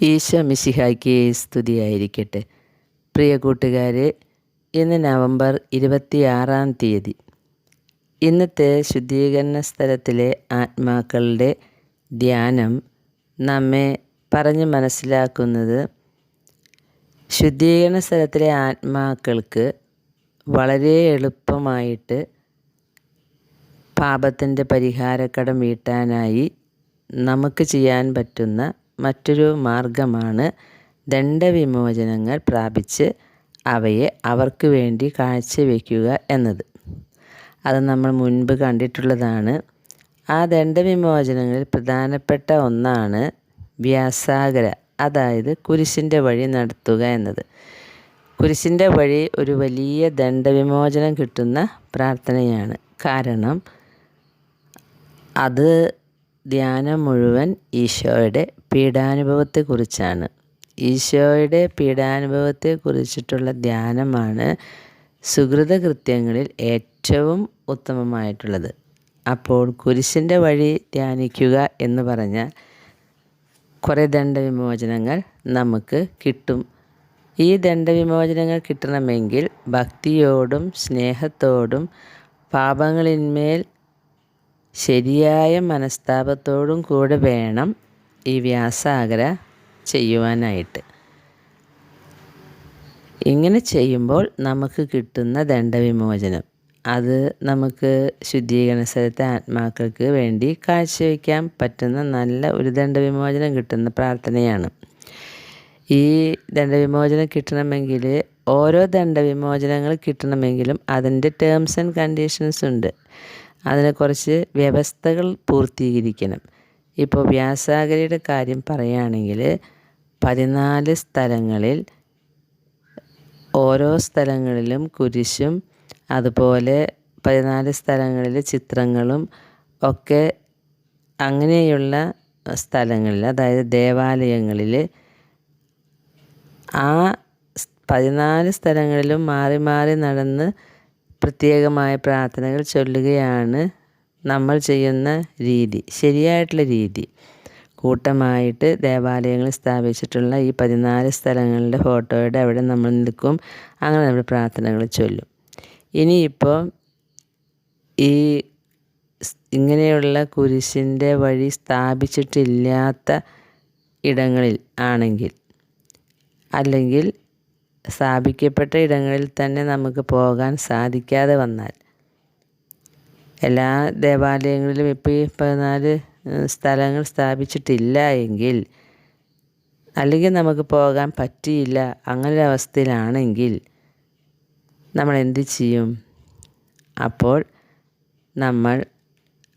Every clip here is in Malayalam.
ഈശോ മിശിഹായ്ക്ക് സ്തുതിയായിരിക്കട്ടെ. പ്രിയ കൂട്ടുകാരെ ഇന്ന് നവംബർ ഇരുപത്തിയാറാം തീയതി. ഇന്നത്തെ ശുദ്ധീകരണ സ്ഥലത്തിലെ ആത്മാക്കളുടെ ധ്യാനം നമ്മെ പറഞ്ഞ് മനസ്സിലാക്കുന്നത് ശുദ്ധീകരണ സ്ഥലത്തിലെ ആത്മാക്കൾക്ക് വളരെ എളുപ്പമായിട്ട് പാപത്തിന്റെ പരിഹാരക്കടം വീട്ടാനായി നമുക്ക് ചെയ്യാൻ പറ്റുന്ന മറ്റൊരു മാർഗമാണ് ദണ്ഡവിമോചനങ്ങൾ പ്രാപിച്ച് അവയെ അവർക്ക് വേണ്ടി കാഴ്ചവെക്കുക എന്നത്. അത് നമ്മൾ മുൻപ് കണ്ടിട്ടുള്ളതാണ്. ആ ദണ്ഡവിമോചനങ്ങളിൽ പ്രധാനപ്പെട്ട ഒന്നാണ് വ്യാസാഗര അതായത് കുരിശിന്റെ വഴി നടത്തുക എന്നത്. കുരിശിന്റെ വഴി ഒരു വലിയ ദണ്ഡവിമോചനം കിട്ടുന്ന പ്രാർത്ഥനയാണ്. കാരണം അത് ധ്യാനം മുഴുവൻ ഈശോയുടെ പീഡാനുഭവത്തെക്കുറിച്ചാണ്. ഈശോയുടെ പീഡാനുഭവത്തെക്കുറിച്ചിട്ടുള്ള ധ്യാനമാണ് സുഹൃതകൃത്യങ്ങളിൽ ഏറ്റവും ഉത്തമമായിട്ടുള്ളത്. അപ്പോൾ കുരിശിന്റെ വഴി ധ്യാനിക്കുക എന്ന് പറഞ്ഞാൽ കുറേ ദണ്ഡവിമോചനങ്ങൾ നമുക്ക് കിട്ടും. ഈ ദണ്ഡവിമോചനങ്ങൾ കിട്ടണമെങ്കിൽ ഭക്തിയോടും സ്നേഹത്തോടും പാപങ്ങളിന്മേൽ ശരിയായ മനസ്താപത്തോടും കൂടെ വേണം ഈ വ്യാസാഗ്ര ചെയ്യുവാനായിട്ട്. ഇങ്ങനെ ചെയ്യുമ്പോൾ നമുക്ക് കിട്ടുന്ന ദണ്ഡവിമോചനം. അത് നമുക്ക് ശുദ്ധീകരണ സ്ഥലത്തെ ആത്മാക്കൾക്ക് വേണ്ടി കാഴ്ചവെക്കാൻ പറ്റുന്ന നല്ല ഒരു ദണ്ഡവിമോചനം കിട്ടുന്ന പ്രാർത്ഥനയാണ്. ഈ ദണ്ഡവിമോചനം കിട്ടണമെങ്കിൽ ഓരോ ദണ്ഡവിമോചനങ്ങൾ കിട്ടണമെങ്കിലും അതിന്റെ ടേംസ് ആൻഡ് കണ്ടീഷൻസ് ഉണ്ട്. അതിനെക്കുറിച്ച് കുറച്ച് വ്യവസ്ഥകൾ പൂർത്തീകരിക്കണം. ഇപ്പോൾ വ്യാസാഗരിയുടെ കാര്യം പറയുകയാണെങ്കിൽ പതിനാല് സ്ഥലങ്ങളിൽ ഓരോ സ്ഥലങ്ങളിലും കുരിശും അതുപോലെ പതിനാല് സ്ഥലങ്ങളിൽ ചിത്രങ്ങളും ഒക്കെ അങ്ങനെയുള്ള സ്ഥലങ്ങളിൽ അതായത് ദേവാലയങ്ങളിൽ ആ പതിനാല് സ്ഥലങ്ങളിലും മാറി മാറി നടന്ന് പ്രത്യേകമായ പ്രാർത്ഥനകൾ ചൊല്ലുകയാണ് നമ്മൾ ചെയ്യുന്ന രീതി ശരിയായിട്ടുള്ള രീതി. കൂട്ടമായിട്ട് ദേവാലയങ്ങൾ സ്ഥാപിച്ചിട്ടുള്ള ഈ പതിനാല് സ്ഥലങ്ങളുടെ ഫോട്ടോയുടെ അവിടെ നമ്മൾ നിൽക്കും. അങ്ങനെ നമ്മൾ പ്രാർത്ഥനകൾ ചൊല്ലും. ഇനിയിപ്പോൾ ഈ ഇങ്ങനെയുള്ള കുരിശിന്റെ വഴി സ്ഥാപിച്ചിട്ടില്ലാത്ത ഇടങ്ങളിൽ ആണെങ്കിൽ അല്ലെങ്കിൽ സ്ഥാപിക്കപ്പെട്ട ഇടങ്ങളിൽ തന്നെ നമുക്ക് പോകാൻ സാധിക്കാതെ വന്നാൽ എല്ലാ ദേവാലയങ്ങളിലും ഇപ്പോൾ ഈ പതിനാല് സ്ഥലങ്ങൾ സ്ഥാപിച്ചിട്ടില്ല എങ്കിൽ അല്ലെങ്കിൽ നമുക്ക് പോകാൻ പറ്റിയില്ല അങ്ങനെ അവസ്ഥയിലാണെങ്കിൽ നമ്മൾ എന്ത് ചെയ്യും? അപ്പോൾ നമ്മൾ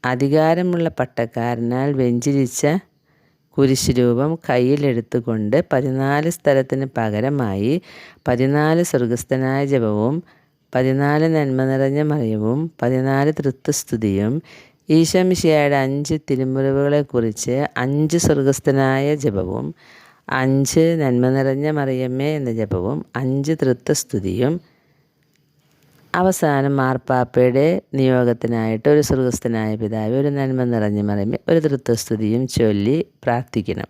അധികാരമുള്ള പട്ടക്കാരനാൽ വെഞ്ചിരിച്ച കുരിശ് രൂപം കയ്യിലെടുത്തുകൊണ്ട് പതിനാല് സ്ഥലത്തിന് പകരമായി പതിനാല് സ്വർഗസ്ഥനായ ജപവും പതിനാല് നന്മ നിറഞ്ഞ മറിയവും പതിനാല് തൃത്വസ്തുതിയും ഈശോമിശിയായുടെ അഞ്ച് തിരുമുറിവുകളെക്കുറിച്ച് അഞ്ച് സ്വർഗസ്ഥനായ ജപവും അഞ്ച് നന്മ നിറഞ്ഞ മറിയമ്മേ എന്ന ജപവും അഞ്ച് തൃത്വസ്തുതിയും അവസാനം മാർപ്പാപ്പയുടെ നിയോഗത്തിനായിട്ട് ഒരു സ്വർഗസ്ഥനായ പിതാവ് ഒരു നന്മ നിറഞ്ഞ മറിയമ്മ ഒരു തൃത്വസ്തുതിയും ചൊല്ലി പ്രാർത്ഥിക്കണം.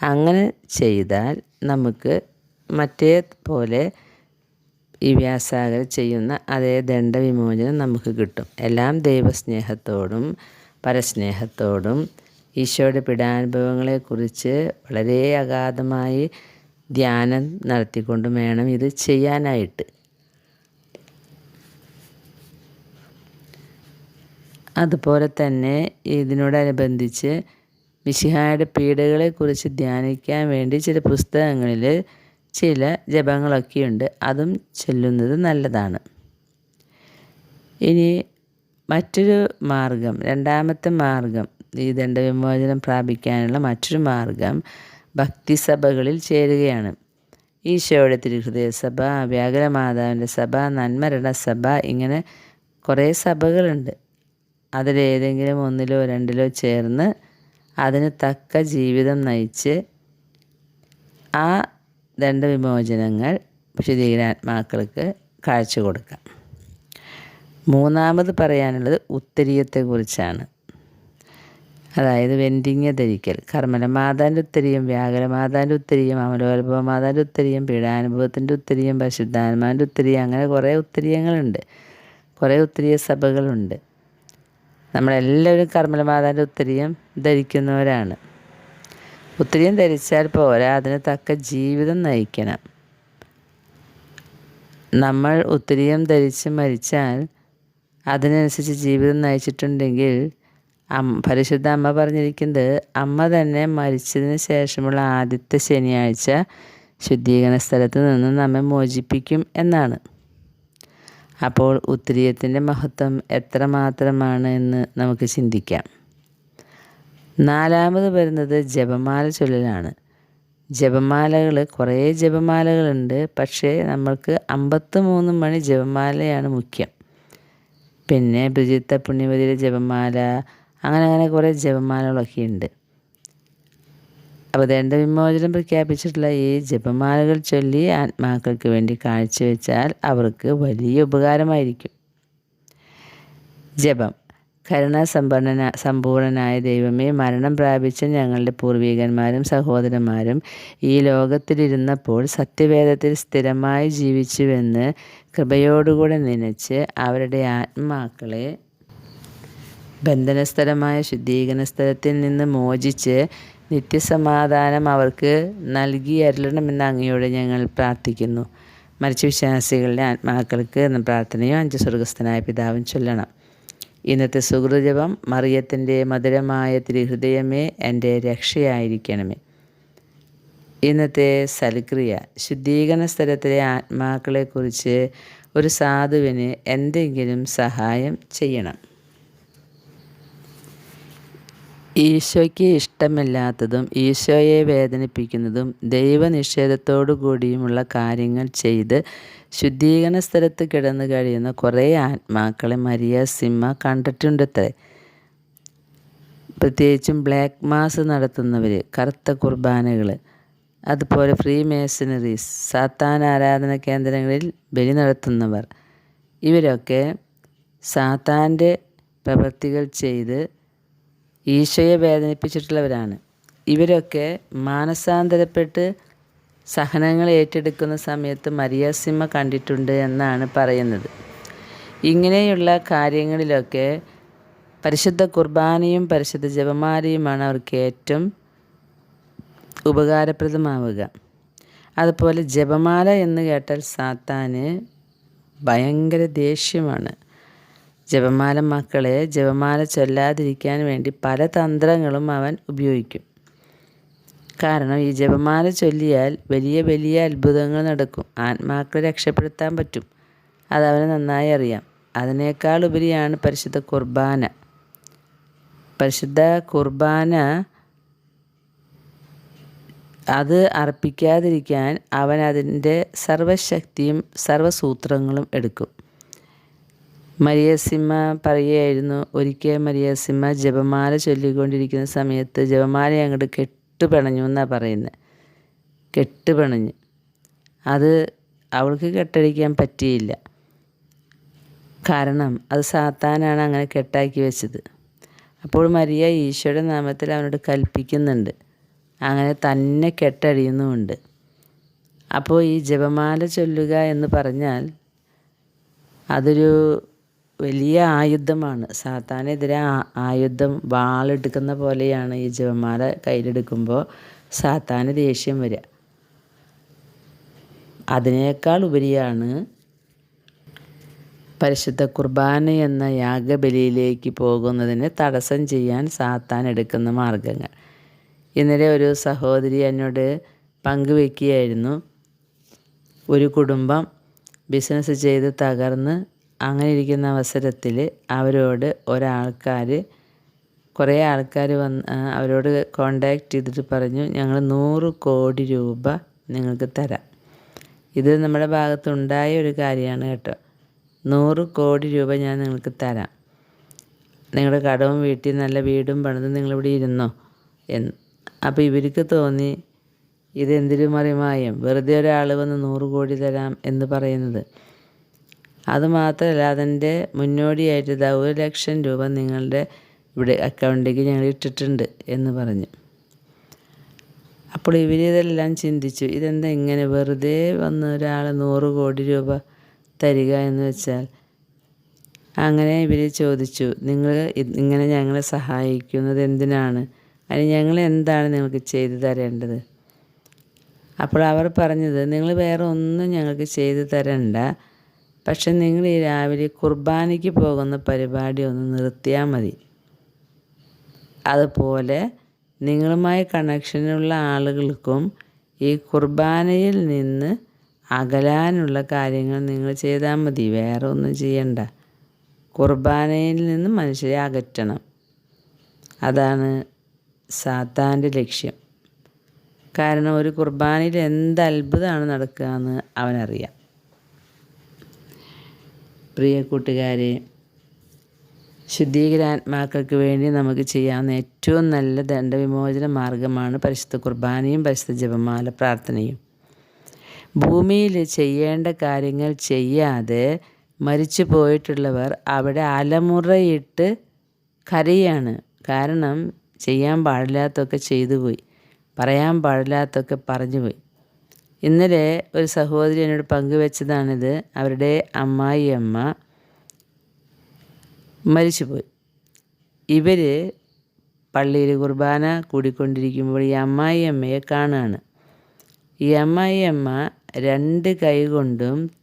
അങ്ങനെ ചെയ്താൽ നമുക്ക് മറ്റേ പോലെ ഈ വ്യാസാഗർ ചെയ്യുന്ന അതേ ദണ്ഡവിമോചനം നമുക്ക് കിട്ടും. എല്ലാം ദൈവസ്നേഹത്തോടും പരസ്നേഹത്തോടും ഈശോയുടെ പിടാനുഭവങ്ങളെക്കുറിച്ച് വളരെ അഗാധമായി ധ്യാനം നടത്തിക്കൊണ്ടും വേണം ഇത് ചെയ്യാനായിട്ട്. അതുപോലെ തന്നെ ഇതിനോടനുബന്ധിച്ച് മിശിഹായുടെ പീഡകളെക്കുറിച്ച് ധ്യാനിക്കാൻ വേണ്ടി ചില പുസ്തകങ്ങളിൽ ചില ജപങ്ങളൊക്കെയുണ്ട്. അതും ചൊല്ലുന്നത് നല്ലതാണ്. ഇനി മറ്റൊരു മാർഗം രണ്ടാമത്തെ മാർഗം ഈ ദണ്ഡവിമോചനം പ്രാപിക്കാനുള്ള മറ്റൊരു മാർഗം ഭക്തിസഭകളിൽ ചേരുകയാണ്. ഈശോയുടെ തിരുഹൃദയ സഭ വ്യാകുലമാതാവിന്റെ സഭ നന്മരണ സഭ ഇങ്ങനെ കുറേ സഭകളുണ്ട്. അതിലേതെങ്കിലും ഒന്നിലോ രണ്ടിലോ ചേർന്ന് അതിന് തക്ക ജീവിതം നയിച്ച് ആ ദണ്ഡവിമോചനങ്ങൾ ശുദ്ധീകരാത്മാക്കൾക്ക് കാഴ്ച കൊടുക്കാം. മൂന്നാമത് പറയാനുള്ളത് ഉത്തരീയത്തെക്കുറിച്ചാണ്. അതായത് വെന്തിങ്ങ ധരിക്കൽ. കർമ്മലമാതാന്റെ വ്യാകര വ്യാകരമാതാന്റെ ഉത്തരീയം അമലോത്ഭവ മാതാന്റെ ഉത്തരീയം പീഡാനുഭവത്തിന്റെ ഉത്തരീയം പരിശുദ്ധാത്മാന്റെ ഉത്തരീയം അങ്ങനെ കുറേ ഉത്തരീയങ്ങളുണ്ട്. കുറേ ഉത്തരീയ സഭകളുണ്ട്. നമ്മളെല്ലാവരും കർമ്മലമാതാന്റെ ഉത്തരീയം ധരിക്കുന്നവരാണ്. ഉത്തരിയം ധരിച്ചാൽ പോരാ അതിന് തക്ക ജീവിതം നയിക്കണം. നമ്മൾ ഒത്തിരിയും ധരിച്ച് മരിച്ചാൽ അതിനനുസരിച്ച് ജീവിതം നയിച്ചിട്ടുണ്ടെങ്കിൽ പരിശുദ്ധ അമ്മ പറഞ്ഞിരിക്കുന്നത് അമ്മ തന്നെ മരിച്ചതിന് ശേഷമുള്ള ആദ്യത്തെ ശനിയാഴ്ച ശുദ്ധീകരണ സ്ഥലത്ത് നിന്ന് നമ്മെ മോചിപ്പിക്കും എന്നാണ്. അപ്പോൾ ഉത്തരീയത്തിന്റെ മഹത്വം എത്രമാത്രമാണ് എന്ന് നമുക്ക് ചിന്തിക്കാം. നാലാമത് വരുന്നത് ജപമാല ചൊല്ലലാണ്. ജപമാലകൾ കുറേ ജപമാലകളുണ്ട് പക്ഷേ നമ്മൾക്ക് അമ്പത്തി മൂന്ന് മണി ജപമാലയാണ് മുഖ്യം. പിന്നെ ബ്രിജിത്ത പുണ്യവതിയുടെ ജപമാല അങ്ങനെ അങ്ങനെ കുറേ ജപമാലകളൊക്കെ ഉണ്ട്. അപ്പോൾ ദണ്ഡവിമോചനം പ്രഖ്യാപിച്ചിട്ടുള്ള ഈ ജപമാലകൾ ചൊല്ലി ആത്മാക്കൾക്ക് വേണ്ടി കാഴ്ചവെച്ചാൽ അവർക്ക് വലിയ ഉപകാരമായിരിക്കും. ജപം. കരുണാസമ്പന്ന സമ്പൂർണനായ ദൈവമേ മരണം പ്രാപിച്ച ഞങ്ങളുടെ പൂർവികന്മാരും സഹോദരന്മാരും ഈ ലോകത്തിലിരുന്നപ്പോൾ സത്യവേദത്തിൽ സ്ഥിരമായി ജീവിച്ചുവെന്ന് കൃപയോടുകൂടെ നനച്ച് അവരുടെ ആത്മാക്കളെ ബന്ധനസ്ഥലമായ ശുദ്ധീകരണ സ്ഥലത്തിൽ നിന്ന് മോചിച്ച് നിത്യസമാധാനം അവർക്ക് നൽകി അരുളണമെന്ന് അങ്ങയോട് ഞങ്ങൾ പ്രാർത്ഥിക്കുന്നു. മരിച്ച വിശ്വാസികളുടെ ആത്മാക്കൾക്ക് എന്ന പ്രാർത്ഥനയും അഞ്ച് സ്വർഗസ്ഥനായ പിതാവും ചൊല്ലണം. ഇന്നത്തെ സുഹൃതജപം മറിയത്തിന്റെ മധുരമായ തിരുഹൃദയമേ എന്റെ രക്ഷയായിരിക്കണമേ. ഇന്നത്തെ സൽക്രിയ ശുദ്ധീകരണ സ്ഥലത്തിലെ ആത്മാക്കളെക്കുറിച്ച് ഒരു സാധുവിന് എന്തെങ്കിലും സഹായം ചെയ്യണം. ഈശോയ്ക്ക് ഇഷ്ടമില്ലാത്തതും ഈശോയെ വേദനിപ്പിക്കുന്നതും ദൈവനിഷേധത്തോടു കൂടിയുമുള്ള കാര്യങ്ങൾ ചെയ്ത് ശുദ്ധീകരണ സ്ഥലത്ത് കിടന്നു കഴിയുന്ന കുറേ ആത്മാക്കളെ മരിയ സിമ്മ കണ്ടിട്ടുണ്ടത്രേ. പ്രത്യേകിച്ചും ബ്ലാക്ക് മാസ് നടത്തുന്നവർ കറുത്ത കുർബാനകൾ അതുപോലെ ഫ്രീ മേസണറീസ് സാത്താൻ ആരാധന കേന്ദ്രങ്ങളിൽ ബലി നടത്തുന്നവർ. ഇവരൊക്കെ സാത്താന്റെ പ്രവൃത്തികൾ ചെയ്ത് ഈശോയെ വേദനിപ്പിച്ചിട്ടുള്ളവരാണ്. ഇവരൊക്കെ മാനസാന്തരപ്പെട്ട് സഹനങ്ങൾ ഏറ്റെടുക്കുന്ന സമയത്ത് മരിയാസിമ കണ്ടിട്ടുണ്ട് എന്നാണ് പറയുന്നത്. ഇങ്ങനെയുള്ള കാര്യങ്ങളിലൊക്കെ പരിശുദ്ധ കുർബാനയും പരിശുദ്ധ ജപമാലയുമാണ് അവർക്ക് ഏറ്റവും ഉപകാരപ്രദമാവുക. അതുപോലെ ജപമാല എന്ന് കേട്ടാൽ സാത്താന് ഭയങ്കര ദേഷ്യമാണ്. ജപമാല മക്കളെ ജപമാല ചൊല്ലാതിരിക്കാൻ വേണ്ടി പല തന്ത്രങ്ങളും അവൻ ഉപയോഗിക്കും. കാരണം ഈ ജപമാല ചൊല്ലിയാൽ വലിയ വലിയ അത്ഭുതങ്ങൾ നടക്കും. ആത്മാക്കളെ രക്ഷപ്പെടുത്താൻ പറ്റും. അതവന് നന്നായി അറിയാം. അതിനേക്കാൾ ഉപരിയാണ് പരിശുദ്ധ കുർബാന. പരിശുദ്ധ കുർബാന അത് അർപ്പിക്കാതിരിക്കാൻ അവൻ അതിന്റെ സർവശക്തിയും സർവസൂത്രങ്ങളും എടുക്കും. മരിയസിമ്മ പറയുകയായിരുന്നു ഒരിക്കൽ മരിയസിമ്മ ജപമാല ചൊല്ലിക്കൊണ്ടിരിക്കുന്ന സമയത്ത് ജപമാല അങ്ങോട്ട് കെട്ടുപിണഞ്ഞു എന്നാണ് പറയുന്നത് കെട്ടുപിണഞ്ഞ്. അത് അവൾക്ക് കെട്ടടിക്കാൻ പറ്റിയില്ല. കാരണം അത് സാത്താനാണ് അങ്ങനെ കെട്ടാക്കി വെച്ചത്. അപ്പോൾ മരിയ ഈശോയുടെ നാമത്തിൽ അവനോട് കൽപ്പിക്കുന്നുണ്ട്. അങ്ങനെ തന്നെ കെട്ടടിയുന്നുമുണ്ട്. അപ്പോൾ ഈ ജപമാല ചൊല്ലുക എന്ന് പറഞ്ഞാൽ അതൊരു വലിയ ആയുധമാണ്. സാത്താനെതിരെ ആയുധം വാളെടുക്കുന്ന പോലെയാണ് ഈ ജപമാല കയ്യിലെടുക്കുമ്പോൾ സാത്താന് ദേഷ്യം വരിക. അതിനേക്കാൾ ഉപരിയാണ് പരിശുദ്ധ കുർബാന എന്ന യാഗബലിയിലേക്ക് പോകുന്നതിന് തടസ്സം ചെയ്യാൻ സാത്താൻ എടുക്കുന്ന മാർഗങ്ങൾ. ഇന്നലെ ഒരു സഹോദരി എന്നോട് പങ്കുവെക്കുകയായിരുന്നു. ഒരു കുടുംബം ബിസിനസ് ചെയ്ത് തകർന്ന് അങ്ങനെ ഇരിക്കുന്ന അവസരത്തിൽ അവരോട് ഒരാൾക്കാർ കുറേ ആൾക്കാർ വന്ന് അവരോട് കോണ്ടാക്ട് ചെയ്തിട്ട് പറഞ്ഞു ഞങ്ങൾ നൂറ് കോടി രൂപ നിങ്ങൾക്ക് തരാം. ഇത് നമ്മുടെ ഭാഗത്തുണ്ടായ ഒരു കാര്യമാണ് കേട്ടോ. നൂറ് കോടി രൂപ ഞാൻ നിങ്ങൾക്ക് തരാം. നിങ്ങളുടെ കടവും വീട്ടിൽ നല്ല വീടും പണിത് നിങ്ങളിവിടെ ഇരുന്നോ? എന്ന് അപ്പോൾ ഇവർക്ക് തോന്നി ഇതെന്തൊരു മറിമായം? വെറുതെ ഒരാൾ വന്ന് നൂറ് കോടി തരാം എന്ന് പറയുന്നത്. അതുമാത്രമല്ല അതിന്റെ മുന്നോടിയായിട്ട് ഇതാ ഒരു ലക്ഷം രൂപ നിങ്ങളുടെ ഇവിടെ അക്കൗണ്ടിലേക്ക് ഞങ്ങൾ ഇട്ടിട്ടുണ്ട് എന്ന് പറഞ്ഞു. അപ്പോൾ ഇവരിതെല്ലാം ചിന്തിച്ചു ഇതെന്താ ഇങ്ങനെ വെറുതെ വന്ന് ഒരാൾ നൂറ് കോടി രൂപ തരിക എന്ന് വെച്ചാൽ? അങ്ങനെ ഇവർ ചോദിച്ചു നിങ്ങൾ ഇങ്ങനെ ഞങ്ങളെ സഹായിക്കുന്നത് എന്തിനാണ്? അതിന് ഞങ്ങൾ എന്താണ് നിങ്ങൾക്ക് ചെയ്തു തരേണ്ടത്? അപ്പോൾ അവർ പറഞ്ഞത് നിങ്ങൾ വേറെ ഒന്നും ഞങ്ങൾക്ക് ചെയ്തു തരണ്ട. പക്ഷെ നിങ്ങൾ ഈ രാവിലെ കുർബാനയ്ക്ക് പോകുന്ന പരിപാടി ഒന്ന് നിർത്തിയാൽ മതി. അതുപോലെ നിങ്ങളുമായി കണക്ഷനുള്ള ആളുകൾക്കും ഈ കുർബാനയിൽ നിന്ന് അകലാനുള്ള കാര്യങ്ങൾ നിങ്ങൾ ചെയ്താൽ മതി. വേറെ ഒന്നും ചെയ്യണ്ട. കുർബാനയിൽ നിന്ന് മനുഷ്യരെ അകറ്റണം. അതാണ് സാത്താന്റെ ലക്ഷ്യം. കാരണം ഒരു കുർബാനയിൽ എന്ത് അത്ഭുതമാണ് നടക്കുക എന്ന് അവനറിയാം. പ്രിയ കൂട്ടുകാരെ ശുദ്ധീകരാത്മാക്കൾക്ക് വേണ്ടി നമുക്ക് ചെയ്യാവുന്ന ഏറ്റവും നല്ല ദണ്ഡവിമോചന മാർഗമാണ് പരിശുദ്ധ കുർബാനയും പരിശുദ്ധ ജപമാല പ്രാർത്ഥനയും. ഭൂമിയിൽ ചെയ്യേണ്ട കാര്യങ്ങൾ ചെയ്യാതെ മരിച്ചു പോയിട്ടുള്ളവർ അവിടെ അലമുറയിട്ട് കരയാണ്. കാരണം ചെയ്യാൻ പാടില്ലാത്തൊക്കെ ചെയ്തു പോയി. പറയാൻ പാടില്ലാത്തൊക്കെ പറഞ്ഞു പോയി. ഇന്നലെ ഒരു സഹോദരി എന്നോട് പങ്കുവെച്ചതാണിത്. അവരുടെ അമ്മായിയമ്മ മരിച്ചുപോയി. ഇവർ പള്ളിയിൽ കുർബാന കൂടിക്കൊണ്ടിരിക്കുമ്പോൾ ഈ അമ്മായി അമ്മയെ കാണുകയാണ് ഈ അമ്മായി അമ്മ രണ്ട് കൈ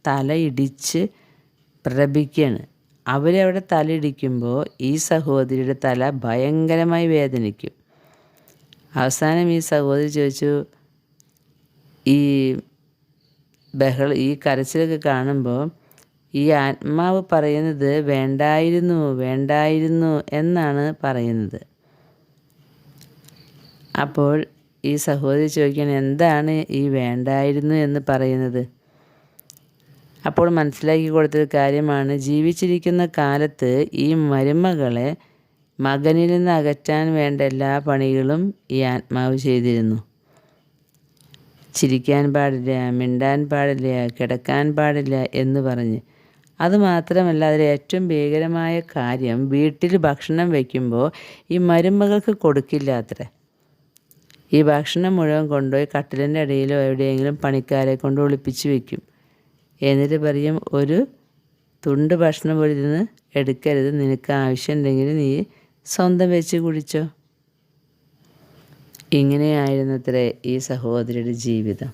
തലയിടിച്ച് പ്രലപിക്കുകയാണ് അവരവിടെ തലയിടിക്കുമ്പോൾ ഈ സഹോദരിയുടെ തല ഭയങ്കരമായി വേദനിക്കും. അവസാനം ഈ സഹോദരി ചോദിച്ചു ഈ ബഹള ഈ കരച്ചിലൊക്കെ കാണുമ്പോൾ ഈ ആത്മാവ് പറയുന്നത് വേണ്ടായിരുന്നു വേണ്ടായിരുന്നു എന്നാണ് പറയുന്നത്. അപ്പോൾ ഈ സഹോദരി ചോദിക്കാൻ എന്താണ് ഈ വേണ്ടായിരുന്നു എന്ന് പറയുന്നത്? അപ്പോൾ മനസ്സിലാക്കി കൊടുത്തൊരു കാര്യമാണ് ജീവിച്ചിരിക്കുന്ന കാലത്ത് ഈ മരുമകളെ മകനിൽ നിന്ന് അകറ്റാൻ വേണ്ട എല്ലാ പണികളും ഈ ആത്മാവ് ചെയ്തിരുന്നു. ചിരിക്കാൻ പാടില്ല മിണ്ടാൻ പാടില്ല കിടക്കാൻ പാടില്ല എന്ന് പറഞ്ഞ്. അതുമാത്രമല്ല അതിൽ ഏറ്റവും ഭീകരമായ കാര്യം വീട്ടിൽ ഭക്ഷണം വയ്ക്കുമ്പോൾ ഈ മരുമകൾക്ക് കൊടുക്കില്ല അത്ര. ഈ ഭക്ഷണം മുഴുവൻ കൊണ്ടുപോയി കട്ടിലിന്റെ ഇടയിലോ എവിടെയെങ്കിലും പണിക്കാരെ കൊണ്ട് ഒളിപ്പിച്ച് വയ്ക്കും എന്നിട്ട് പറയും ഒരു തുണ്ട് ഭക്ഷണം പോലും ഇരുന്ന് എടുക്കരുത്. നിനക്ക് ആവശ്യമുണ്ടെങ്കിൽ നീ സ്വന്തം വെച്ച് കുടിച്ചോ. ഇങ്ങനെയായിരുന്നത്രേ ഈ സഹോദരിയുടെ ജീവിതം.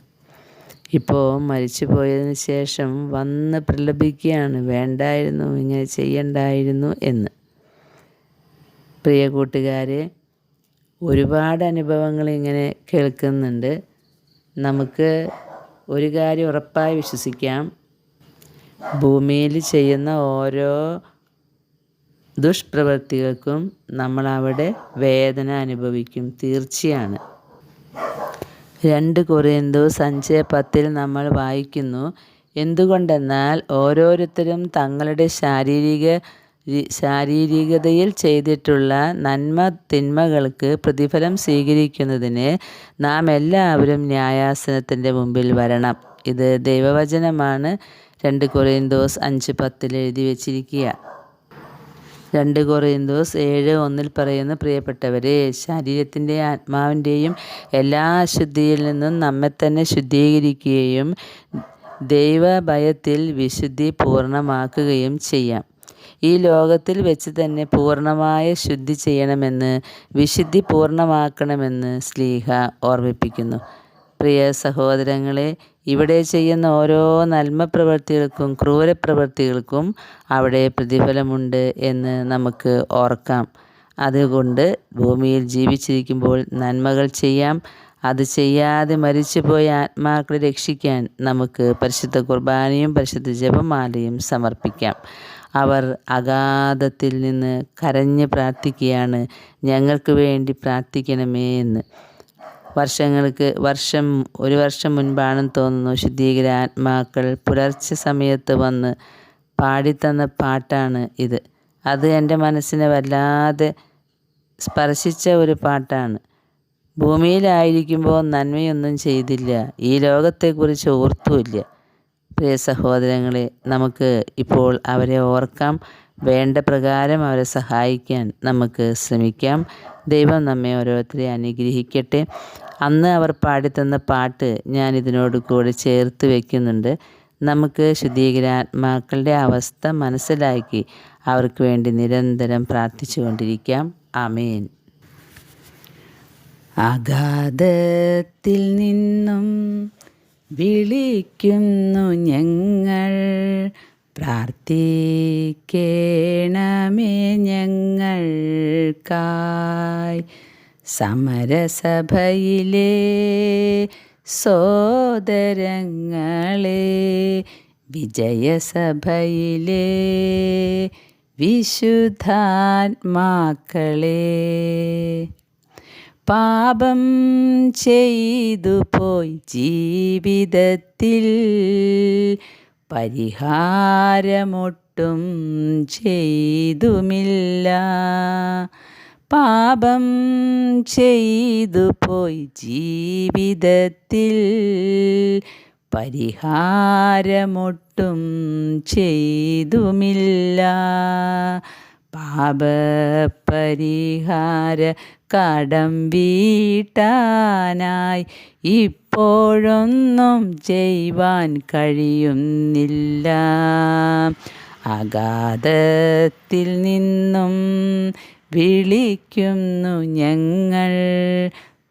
ഇപ്പോൾ മരിച്ചു പോയതിന് ശേഷം വന്ന് പ്രലപിക്കുകയാണ് വേണ്ടായിരുന്നു ഇങ്ങനെ ചെയ്യണ്ടായിരുന്നു എന്ന്. പ്രിയ കൂട്ടുകാരെ ഒരുപാട് അനുഭവങ്ങൾ ഇങ്ങനെ കേൾക്കുന്നുണ്ട്. നമുക്ക് ഒരു കാര്യം ഉറപ്പായി വിശ്വസിക്കാം. ഭൂമിയിൽ ചെയ്യുന്ന ഓരോ ദുഷ്പ്രവൃത്തികൾക്കും നമ്മൾ അവിടെ വേദന അനുഭവിക്കും. തീർച്ചയാണ്. രണ്ട് കൊറിയന്തോസ് അഞ്ച് പത്തിൽ നമ്മൾ വായിക്കുന്നു. എന്തുകൊണ്ടെന്നാൽ ഓരോരുത്തരും തങ്ങളുടെ ശാരീരിക ശാരീരികതയിൽ ചെയ്തിട്ടുള്ള നന്മ തിന്മകൾക്ക് പ്രതിഫലം സ്വീകരിക്കുന്നതിന് നാം എല്ലാവരും ന്യായാസനത്തിന്റെ മുമ്പിൽ വരണം. ഇത് ദൈവവചനമാണ്. രണ്ട് കൊറിയന്തോസ് അഞ്ച് പത്തിൽ എഴുതി വച്ചിരിക്കുക. രണ്ട് കൊറിയന്തോസ് ഏഴ് ഒന്നിൽ പറയുന്ന പ്രിയപ്പെട്ടവരെ ശരീരത്തിന്റെ ആത്മാവിന്റെയും എല്ലാ അശുദ്ധിയിൽ നിന്നും നമ്മെ തന്നെ ശുദ്ധീകരിക്കുകയും ദൈവഭയത്തിൽ വിശുദ്ധി പൂർണമാക്കുകയും ചെയ്യാം. ഈ ലോകത്തിൽ വെച്ച് തന്നെ പൂർണമായ ശുദ്ധി ചെയ്യണമെന്ന് വിശുദ്ധി പൂർണമാക്കണമെന്ന് സ്ലീഹ ഓർമ്മിപ്പിക്കുന്നു. പ്രിയ സഹോദരങ്ങളെ ഇവിടെ ചെയ്യുന്ന ഓരോ നന്മ പ്രവൃത്തികൾക്കും ക്രൂരപ്രവൃത്തികൾക്കും അവിടെ പ്രതിഫലമുണ്ട് എന്ന് നമുക്ക് ഓർക്കാം. അതുകൊണ്ട് ഭൂമിയിൽ ജീവിച്ചിരിക്കുമ്പോൾ നന്മകൾ ചെയ്യാം. അത് ചെയ്യാതെ മരിച്ചുപോയ ആത്മാക്കളെ രക്ഷിക്കാൻ നമുക്ക് പരിശുദ്ധ കുർബാനയും പരിശുദ്ധ ജപമാലയും സമർപ്പിക്കാം. അവർ അഗാധത്തിൽ നിന്ന് കരഞ്ഞ് പ്രാർത്ഥിക്കുകയാണ്. ഞങ്ങൾക്ക് വേണ്ടി പ്രാർത്ഥിക്കണമേ എന്ന്. വർഷങ്ങൾക്ക് വർഷം ഒരു വർഷം മുൻപാണെന്ന് തോന്നുന്നു ശുദ്ധീകര ആത്മാക്കൾ പുലർച്ചെ സമയത്ത് വന്ന് പാടിത്തന്ന പാട്ടാണ് ഇത്. അത് എന്റെ മനസ്സിനെ വല്ലാതെ സ്പർശിച്ച ഒരു പാട്ടാണ്. ഭൂമിയിലായിരിക്കുമ്പോൾ നന്മയൊന്നും ചെയ്തില്ല. ഈ ലോകത്തെക്കുറിച്ച് ഓർത്തുമില്ല. പ്രിയ സഹോദരങ്ങളെ നമുക്ക് ഇപ്പോൾ അവരെ ഓർക്കാം. വേണ്ട പ്രകാരം അവരെ സഹായിക്കാൻ നമുക്ക് ശ്രമിക്കാം. ദൈവം നമ്മെ ഓരോരുത്തരെ അനുഗ്രഹിക്കട്ടെ. അന്ന് അവർ പാടിത്തന്ന പാട്ട് ഞാൻ ഇതിനോട് കൂടെ ചേർത്ത് വയ്ക്കുന്നുണ്ട് നമുക്ക് ശുദ്ധീകരാത്മാക്കളുടെ അവസ്ഥ മനസ്സിലാക്കി അവർക്ക് വേണ്ടി നിരന്തരം പ്രാർത്ഥിച്ചു കൊണ്ടിരിക്കാം അമേൻ അഗാധത്തിൽ നിന്നും വിളിക്കുന്നു ഞങ്ങൾ. പ്രാർത്ഥിക്കേണമേ ഞങ്ങൾക്കായി. സമരസഭയിലെ സോദരങ്ങളെ വിജയസഭയിലെ വിശുദ്ധാത്മാക്കളെ. പാപം ചെയ്തു പോയി ജീവിതത്തിൽ. പരിഹാരമൊട്ടും ചെയ്തുമില്ല. പാപം ചെയ്തു പോയി ജീവിതത്തിൽ. പരിഹാരമൊട്ടും ചെയ്തുമില്ല. പാപപരിഹാര കടം വീട്ടാനായി ഇപ്പോഴൊന്നും ചെയ്യുവാൻ കഴിയുന്നില്ല. അഗാധത്തിൽ നിന്നും വിളിക്കുന്നു ഞങ്ങൾ.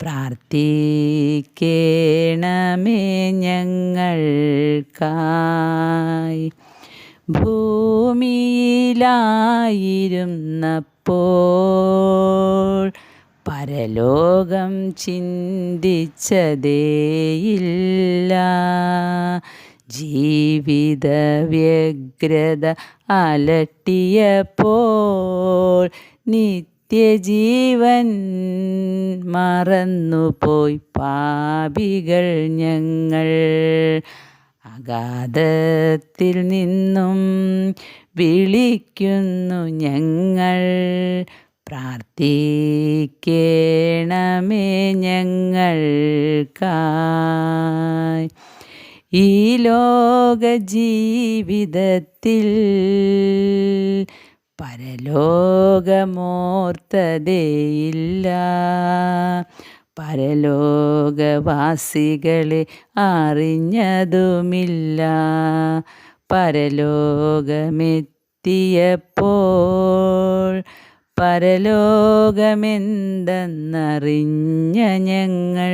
പ്രാർത്ഥിക്കേണമേ ഞങ്ങൾക്കായി. ഭൂമിയിലായിരുന്നപ്പോൾ പരലോകം ചിന്തിച്ചതേയില്ല. ജീവിത വ്യഗ്രത അലട്ടിയപ്പോൾ നിത്യജീവൻ മറന്നുപോയി. പാപികൾ ഞങ്ങൾ അഗാധത്തിൽ നിന്നും വിളിക്കുന്നു ഞങ്ങൾ. പ്രാർത്ഥിക്കണമേ ഞങ്ങൾക്കായി. ഈ ലോക ജീവിതത്തിൽ പരലോകമോർത്തതേയില്ല. പരലോകവാസികളെ അറിഞ്ഞതുമില്ല. പരലോകമെത്തിയപ്പോൾ പരലോകമെന്തെന്നറിഞ്ഞ ഞങ്ങൾ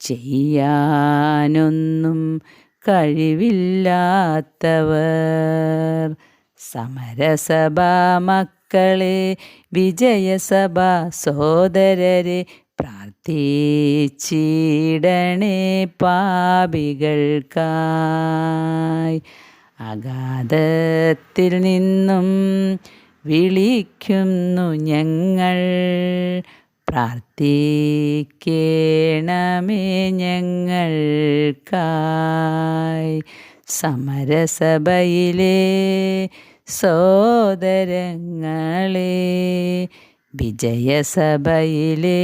ചെയ്യാനൊന്നും കഴിവില്ലാത്തവർ. സമരസഭ മക്കളെ വിജയസഭ സോദരരെ പ്രാർത്ഥിച്ചിടണേ പാപികൾക്കായി. അഗാധത്തിൽ നിന്നും വിളിക്കുന്നു ഞങ്ങൾ. പ്രാർത്ഥിക്കേണമേ ഞങ്ങൾക്കായി. സമരസഭയിലെ സോദരങ്ങളെ വിജയസഭയിലെ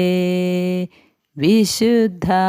വിശുദ്ധാത്മാക്കളെ.